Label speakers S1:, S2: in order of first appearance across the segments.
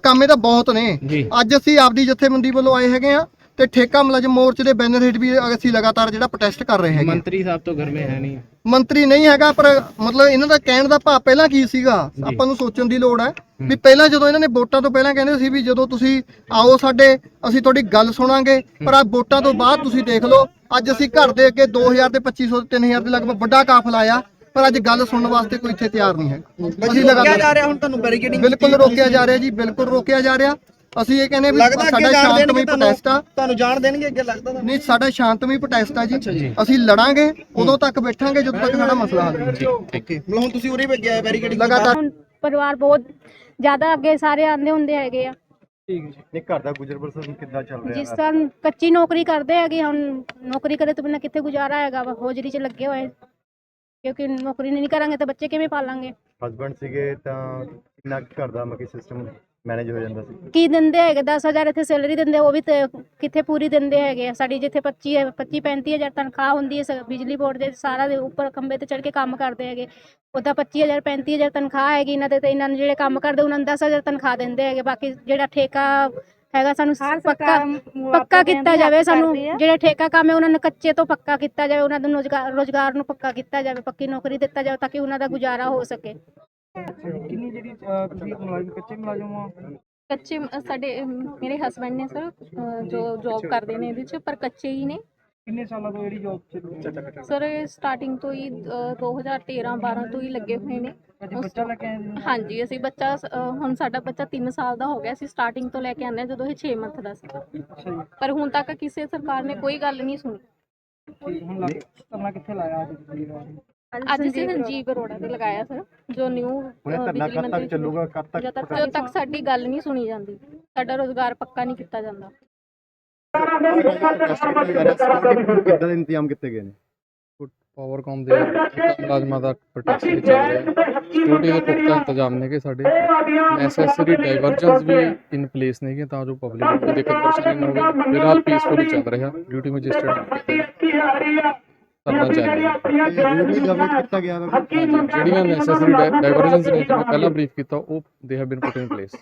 S1: ਕਾਮੇ ਤਾਂ ਬਹੁਤ ਨੇ।
S2: ਜੀ।
S1: ਅੱਜ ਅਸੀਂ ਆਪਦੀ ਜਥੇਬੰਦੀ ਵੱਲੋਂ ਆਏ ਹੈਗੇ ਆ ਤੇ ਠੇਕਾ ਮੁਲਾਜ਼ਮ ਮੋਰਚੇ ਦੇ ਬੈਨਰ ਹੇਠ ਵੀ ਅਸੀਂ ਲਗਾਤਾਰ ਜਿਹੜਾ ਪ੍ਰੋਟੈਸਟ ਕਰ ਰਹੇ ਹੈਗੇ
S2: ਮੰਤਰੀ ਸਾਹਿਬ ਤੋਂ ਘਰ ਮੇ ਹੈ ਨਹੀਂ।
S1: ਮੰਤਰੀ ਨਹੀਂ ਹੈਗਾ ਪਰ ਮਤਲਬ ਇਹਨਾਂ ਦਾ ਕਹਿਣ ਦਾ ਭਾਵ ਪਹਿਲਾਂ ਕੀ ਸੀਗਾ? ਆਪਾਂ ਨੂੰ ਸੋਚਣ ਦੀ ਲੋੜ ਹੈ ਵੀ ਪਹਿਲਾਂ ਜਦੋਂ ਇਹਨਾਂ ਨੇ ਵੋਟਾਂ ਤੋਂ ਪਹਿਲਾਂ ਕਹਿੰਦੇ ਸੀ ਵੀ ਜਦੋਂ ਤੁਸੀਂ ਆਓ ਸਾਡੇ ਅਸੀਂ ਤੁਹਾਡੀ ਗੱਲ ਸੁਣਾਂਗੇ ਪਰ ਆ ਵੋਟਾਂ ਤੋਂ ਬਾਅਦ ਤੁਸੀਂ ਦੇਖ ਲਓ ਅੱਜ ਅਸੀਂ ਘਰ ਦੇ ਅੱਗੇ 2000 ਤੇ 2500 ਤੇ 3000 ਦੇ ਲਗਭਗ ਵੱਡਾ ਕਾਫਲਾ ਆਇਆ। ਪਰ ਅੱਜ ਗੱਲ ਸੁਣਨ ਵਾਸਤੇ ਕੋਈ ਇੱਥੇ ਤਿਆਰ ਨਹੀਂ ਹੈ। ਅਸੀਂ ਲਗਾਤਾਰ
S3: ਰਿਹਾ ਹੁਣ ਤੁਹਾਨੂੰ ਬੈਰੀਕੇਡਿੰਗ
S1: ਬਿਲਕੁਲ ਰੋਕਿਆ ਜਾ ਰਿਹਾ ਜੀ ਬਿਲਕੁਲ ਰੋਕਿਆ ਜਾ ਰਿਹਾ। ਅਸੀਂ ਇਹ ਕਹਿੰਦੇ ਵੀ ਸਾਡਾ ਸ਼ਾਂਤਮਈ ਪ੍ਰੋਟੈਸਟ ਆ।
S3: ਤੁਹਾਨੂੰ ਜਾਣ ਦੇਣਗੇ ਅੱਗੇ ਲੱਗਦਾ ਤਾਂ
S1: ਨਹੀਂ ਸਾਡਾ ਸ਼ਾਂਤਮਈ ਪ੍ਰੋਟੈਸਟ ਆ ਜੀ। ਅਸੀਂ ਲੜਾਂਗੇ ਉਦੋਂ ਤੱਕ ਬੈਠਾਂਗੇ ਜਦੋਂ ਤੱਕ ਸਾਡਾ ਮਸਲਾ ਹੱਲ ਨਹੀਂ
S3: ਓਕੇ ਮਤਲਬ ਹੁਣ ਤੁਸੀਂ ਉਰੇ ਭੇਜਿਆ ਹੈ ਬੈਰੀਕੇਡਿੰਗ
S1: ਲਗਾਤਾਰ
S4: ਹੁਣ ਪਰਿਵਾਰ ਬਹੁਤ ਜ਼ਿਆਦਾ ਅੱਗੇ ਸਾਰੇ ਆਂਦੇ ਹੁੰਦੇ ਹੈਗੇ ਆ।
S5: ਨਹੀਂ ਘਰ ਦਾ ਗੁਜ਼ਰ ਬਸਰ ਕਿੱਦਾਂ ਚੱਲ ਰਿਹਾ?
S4: ਜਿਸ ਤਰ੍ਹਾਂ ਕੱਚੀ ਨੌਕਰੀ ਕਰਦੇ ਹੈਗੇ ਹੁਣ ਨੌਕਰੀ ਕਰੇ ਤੋਂ ਬਿਨਾਂ ਕਿੱਥੇ ਗੁਜ਼ਾਰਾ ਹੈਗਾ ਵਾ? ਹੋਜਰੀ 'ਚ ਲੱਗੇ ਹੋਏ। ਕਿਉਂਕਿ ਨੌਕਰੀ ਨਹੀਂ ਕਰਾਂਗੇ ਤਾਂ ਬੱਚੇ ਕਿਵੇਂ ਪਾਲਾਂਗੇ?
S5: ਹਸਬੰਡ ਸੀਗੇ ਤਾਂ ਕਿੰਨਾ ਕੁ ਘਰ ਦਾ ਮੱਕੀ ਸਿਸਟਮ ਮੈਨੇਜ ਹੋ ਜਾਂਦਾ ਸੀ?
S4: ਕੀ ਦਿੰਦੇ ਹੈਗੇ? 10000 ਇੱਥੇ ਸੈਲਰੀ ਦਿੰਦੇ ਉਹ ਵੀ ਤੇ ਕਿੱਥੇ ਪੂਰੀ ਦਿੰਦੇ ਹੈਗੇ ਆ? ਸਾਡੀ ਜਿੱਥੇ 25 ਹੈ 25 35000 ਤਨਖਾਹ ਹੁੰਦੀ ਹੈ ਸ- ਬਿਜਲੀ ਬੋਰਡ ਦੇ ਸਾਰਾ ਦੇ ਉੱਪਰ ਖੰਬੇ ਤੇ ਚੜ ਕੇ ਕੰਮ ਕਰਦੇ ਹੈਗੇ। ਉਹਦਾ 25000 35000 ਤਨਖਾਹ ਹੈਗੀ ਇਹਨਾਂ ਦੇ ਤੇ ਇਹਨਾਂ ਨੂੰ ਜਿਹੜੇ ਕੰਮ ਕਰਦੇ ਉਹਨਾਂ ਨੂੰ 10000 ਤਨਖਾਹ ਦਿੰਦੇ ਹੈਗੇ। ਬਾਕੀ ਜਿਹੜਾ ਠੇਕਾ ਹੈਗਾ ਸਾਨੂੰ ਪੱਕਾ ਪੱਕਾ ਕੀਤਾ ਜਾਵੇ ਸਾਨੂੰ ਜਿਹੜੇ ਠੇਕਾ ਕੰਮ ਹੈ ਉਹਨਾਂ ਨੂੰ ਕੱਚੇ ਤੋਂ ਪੱਕਾ ਕੀਤਾ ਜਾਵੇ ਉਹਨਾਂ ਨੂੰ ਰੁਜ਼ਗਾਰ ਨੂੰ ਪੱਕਾ ਕੀਤਾ ਜਾਵੇ ਪੱਕੀ ਨੌਕਰੀ ਦਿੱਤਾ ਜਾਵੇ ਤਾਂ ਕਿ ਉਹਨਾਂ ਦਾ ਗੁਜ਼ਾਰਾ ਹੋ ਸਕੇ।
S3: ਕਿੰਨੀ ਜਿਹੜੀ ਅਹ, ਤੁਸੀਂ ਮੁਲਾਜ਼ਮ ਕੱਚੇ ਮੁਲਾਜ਼ਮ ਹੋ?
S6: ਕੱਚੇ ਅ, ਸਾਡੇ ਮੇਰੇ ਹਸਬੰਡ ਨੇ ਸਰ ਜੋ ਜੌਬ ਕਰਦੇ ਨੇ ਇਹਦੇ ਚ ਪਰ ਕੱਚੇ ਹੀ ਨੇ।
S3: ਕਿੰਨੇ ਸਾਲਾਂ ਤੋਂ ਜਿਹੜੀ ਜੌਬ ਚੱਲ
S6: ਸਰ ਇਹ ਸਟਾਰਟਿੰਗ ਤੋਂ ਹੀ ਅ, 2013 12 ਤੋਂ ਹੀ ਲੱਗੇ ਹੋਏ ਨੇ।
S3: ਅੱਜ ਬੱਚਾ ਲੈ ਕੇ ਆਏ ਜੀ
S6: ਹਾਂਜੀ ਅਸੀਂ ਬੱਚਾ ਸ- ਅ, ਹੁਣ ਸਾਡਾ ਬੱਚਾ 3 ਸਾਲ ਦਾ ਹੋ ਗਿਆ। ਸੀ ਸਟਾਰਟਿੰਗ ਤੋਂ ਲੈ ਕੇ ਹਾਂ ਜਦੋਂ ਇਹ 6 ਮੰਥ ਦਾ ਸੀ।
S3: ਅੱਛਾ ਜੀ।
S6: ਪਰ ਹੁਣ ਤੱਕ ਕਿਸੇ ਸਰਕਾਰ ਨੇ ਕੋਈ ਗੱਲ ਨਹੀਂ ਸੁਣੀ।
S3: ਠੀਕ ਹੁਣ ਲੱਗ ਧਰਨਾ ਕਿੱਥੇ ਲਾਇਆ ਅੱਜ ਤੁਸੀਂ
S6: ਅੱਜ ਅਸੀਂ ਸੰਜੀਵ ਅਰੋੜਾ ਤੇ ਲਗਾਇਆ ਸਰ ਜੋ ਨਿਊ
S5: ਹੁਣ ਇਹ ਧਰਨਾ
S6: ਬਿਜਲੀ
S5: ਕਦ
S6: ਮੰਤਰੀ
S5: ਤੱਕ ਚੱਲੂਗਾ? ਕਦ ਤੱਕ
S6: ਜਦੋਂ ਤੱਕ ਸਾਡੀ ਗੱਲ ਨਹੀਂ ਸੁਣੀ ਜਾਂਦੀ। ਸਾਡਾ ਰੋਜ਼ਗਾਰ ਪੱਕਾ ਨਹੀਂ ਕੀਤਾ ਜਾਂਦਾ।
S5: ਕਿੱਦਾਂ ਦੇ ਇੰਤਜ਼ਾਮ ਕੀਤੇ ਗਏ ਨੇ
S7: ਪਾਵਰਕਾਮ ਦੇ ਠੇਕਾ ਮੁਲਾਜ਼ਮਾਂ ਦਾ ਪ੍ਰੋਟੈਸਟ ਵੀ ਚੱਲ ਰਿਹਾ ਸਿਕਿਉਰਿਟੀ ਦੇ ਪੁਖਤਾ ਇੰਤਜ਼ਾਮ ਨੇਗੇ ਸਾਡੇ ਨੈਸੈਸਰੀ ਡਾਈਵਰਜੈਂਸ ਵੀ ਇਨ ਪਲੇਸ ਨੇਗੇ ਤਾਂ ਜੋ ਪਬਲਿਕ ਨੂੰ ਕੋਈ ਦਿੱਕਤ ਪਰੇਸ਼ਾਨੀ ਨਾ ਹੋਵੇ ਫਿਲਹਾਲ ਪੀਸਫੁਲੀ ਚੱਲ ਰਿਹਾ ਡਿਊਟੀ ਮੈਜਿਸਟਰੇਟ ਧਰਨਾ ਚੱਲ ਰਿਹਾ
S5: ਰੂਟ ਵੀ ਡਿਵੈਲਪ ਕੀਤਾ ਗਿਆ ਵਾ
S7: ਹਾਂਜੀ, ਜਿਹੜੀਆਂ ਨੈਸੈਸਰੀ ਡਾਈਵਰਜੈਂਸ ਨੇ ਜਿਵੇਂ ਪਹਿਲਾਂ ਬਰੀਫ ਕੀਤਾ ਉਹ ਦੇ have been put in place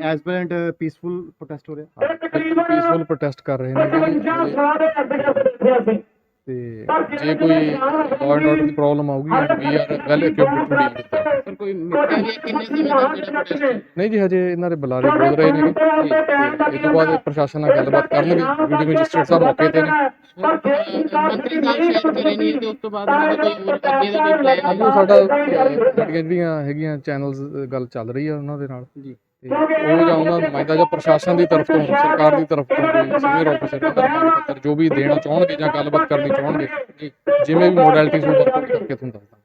S5: as peaceful protest ਹੋ ਰਿਹਾ।
S7: ਪੀਸਫੁਲ ਪ੍ਰੋਟੈਸਟ ਕਰ ਰਹੇ ਨੇ। ਤੇ ਜੇ ਕੋਈ ਲਾਅ ਐਂਡ ਆਰਡਰ ਦੀ ਪ੍ਰੋਬਲਮ ਆਊਗੀ we are well equipped to deal with that
S2: sir ਕੋਈ ਮਿੱਟਾ ਜੀ ਕਿੰਨੇ ਸਮੇਂ ਦਾ ਜਿਹੜਾ ਪ੍ਰੋਟੈਸਟ
S7: ਨਹੀਂ ਜੀ ਹਜੇ ਇਹਨਾਂ ਦੇ ਬੁਲਾਰੇ ਬੋਲ ਰਹੇ ਨੇ। ਇਹ ਤੋਂ ਬਾਅਦ ਪ੍ਰਸ਼ਾਸਨ ਨਾਲ ਗੱਲਬਾਤ ਕਰਨਗੇ ਡਿਊਟੀ ਮੈਜਿਸਟਰੇਟ ਸਾਹਿਬ ਮੌਕੇ ਤੇ ਨੇ
S2: ਮੰਤਰੀ ਸਾਹਿਬ ਸ਼ਾਇਦ ਕਰੇ ਨਹੀਂ ਤੇ ਉਸ ਤੋਂ ਬਾਅਦ ਉਹਨਾਂ ਦਾ ਕੋਈ ਹੋਰ ਅੱਗੇ ਦਾ ਕੋਈ ਪਲਾਨ
S7: ਸਾਡਾ ਜਿਹੜੀਆਂ ਹੈਗੀਆਂ ਚੈਨਲਸ ਗੱਲ ਚੱਲ ਰਹੀ ਆ ਉਹਨਾਂ ਦੇ ਨਾਲ। ਜੀ। ਤੇ ਉਹ ਜਾਂ ਨੁਮਾਇੰਦਾ ਜਾਂ ਪ੍ਰਸ਼ਾਸਨ ਦੀ ਤਰਫ ਤੋਂ, ਸਰਕਾਰ ਦੀ ਤਰਫ ਤੋਂ ਕੋਈ ਸੀਨੀਅਰ ਆਫੀਸਰ ਦਾ ਪੱਤਰ ਜੋ ਵੀ ਦੇਣਾ ਚਾਹਣਗੇ ਜਾਂ ਗੱਲਬਾਤ ਕਰਨੀ ਚਾਹਣਗੇ ਜਿਵੇਂ ਵੀ ਮੋਡੈਲਿਟੀਜ਼ ਨੂੰ ਵਰਕ ਕਰਕੇ ਤੁਹਾਨੂੰ ਦੱਸਦਾ।